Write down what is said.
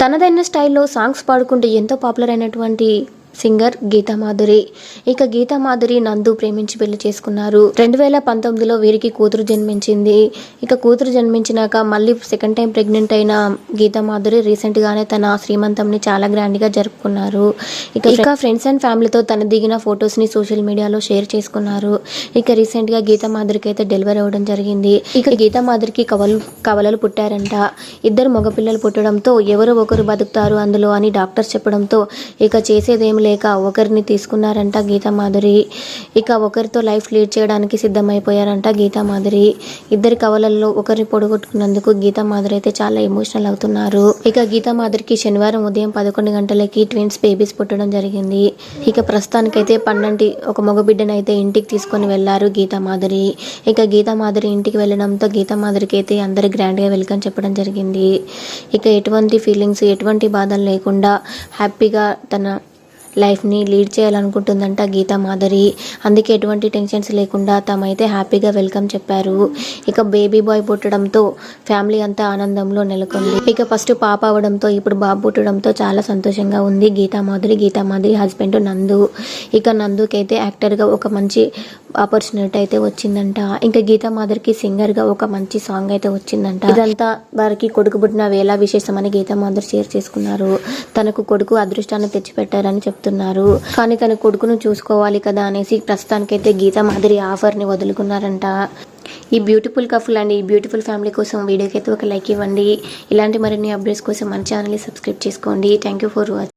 తనదైన స్టైల్లో సాంగ్స్ పాడుకుంటూ ఎంతో పాపులర్ అయినటువంటి సింగర్ గీతా మాధురి. ఇక గీతామాధురి నందు ప్రేమించి పెళ్ళి చేసుకున్నారు. రెండు వేల పంతొమ్మిదిలో వీరికి కూతురు జన్మించింది. ఇక కూతురు జన్మించినాక మళ్ళీ సెకండ్ టైం ప్రెగ్నెంట్ అయిన గీతామాధురి మాధురి రీసెంట్ గానే తన శ్రీమంతంని చాలా గ్రాండ్గా జరుపుకున్నారు. ఇక ఇక ఫ్రెండ్స్ అండ్ ఫ్యామిలీతో తన దిగిన ఫొటోస్ని సోషల్ మీడియాలో షేర్ చేసుకున్నారు. ఇక రీసెంట్గా అయితే డెలివరీ అవ్వడం జరిగింది. ఇక గీతామాధురికి కవలు కవలలు పుట్టారంట. ఇద్దరు మగపిల్లలు పుట్టడంతో ఎవరు ఒకరు బతుకుతారు అందులో అని డాక్టర్స్ చెప్పడంతో ఇక చేసేదేం లేక ఒకరిని తీసుకున్నారంట గీతా మాధురి. ఇక ఒకరితో లైఫ్ లీడ్ చేయడానికి సిద్ధమైపోయారంట గీతా మాధురి. ఇద్దరి కవలల్లో ఒకరిని పొడగొట్టుకున్నందుకు గీతామాధురి అయితే చాలా ఎమోషనల్ అవుతున్నారు. ఇక గీతామాధురికి శనివారం ఉదయం పదకొండు గంటలకి ట్విన్స్ బేబీస్ పుట్టడం జరిగింది. ఇక ప్రస్తుతానికైతే పన్నెండు ఒక మగబిడ్డను అయితే ఇంటికి తీసుకొని వెళ్ళారు గీతామాధురి ఇక గీతామాధురి ఇంటికి వెళ్ళడంతో గీతామాధురికి అయితే అందరు గ్రాండ్గా వెల్కమ్ చెప్పడం జరిగింది. ఇక ఎటువంటి ఫీలింగ్స్ ఎటువంటి బాధలు లేకుండా హ్యాపీగా తన లైఫ్ని లీడ్ చేయాలనుకుంటుందంట గీతా మాధురి. అందుకే ఎటువంటి టెన్షన్స్ లేకుండా తమైతే హ్యాపీగా వెల్కమ్ చెప్పారు. ఇక బేబీ బాయ్ పుట్టడంతో ఫ్యామిలీ అంతా ఆనందంలో నెలకొంది. ఇక ఫస్ట్ పాప అవడంతో ఇప్పుడు బాబు పుట్టడంతో చాలా సంతోషంగా ఉంది గీతా మాధురి గీతా మాధురి హస్బెండ్ నందు. ఇక నందుకైతే యాక్టర్గా ఒక మంచి ఆపర్చునిటీ అయితే వచ్చిందంట. ఇంకా గీతా మాధురికి సింగర్గా ఒక మంచి సాంగ్ అయితే వచ్చిందంట. ఇదంతా వారికి కొడుకు పుట్టిన వేళ విశేషమని గీతా మాధర్ షేర్ చేసుకున్నారు. తనకు కొడుకు అదృష్టాన్ని తెచ్చిపెట్టారని చెప్తున్నారు. కానీ తన కొడుకును చూసుకోవాలి కదా అనేసి ప్రస్తుతానికైతే గీతా మాధురి ఆఫర్ని వదులుకున్నారంట. ఈ బ్యూటిఫుల్ కఫుల్ అండ్ ఈ బ్యూటిఫుల్ ఫ్యామిలీ కోసం వీడియోకి అయితే ఒక లైక్ ఇవ్వండి. ఇలాంటి మరిన్ని అప్డేట్స్ కోసం మన ఛానల్ని సబ్స్క్రైబ్ చేసుకోండి. Thank you for watching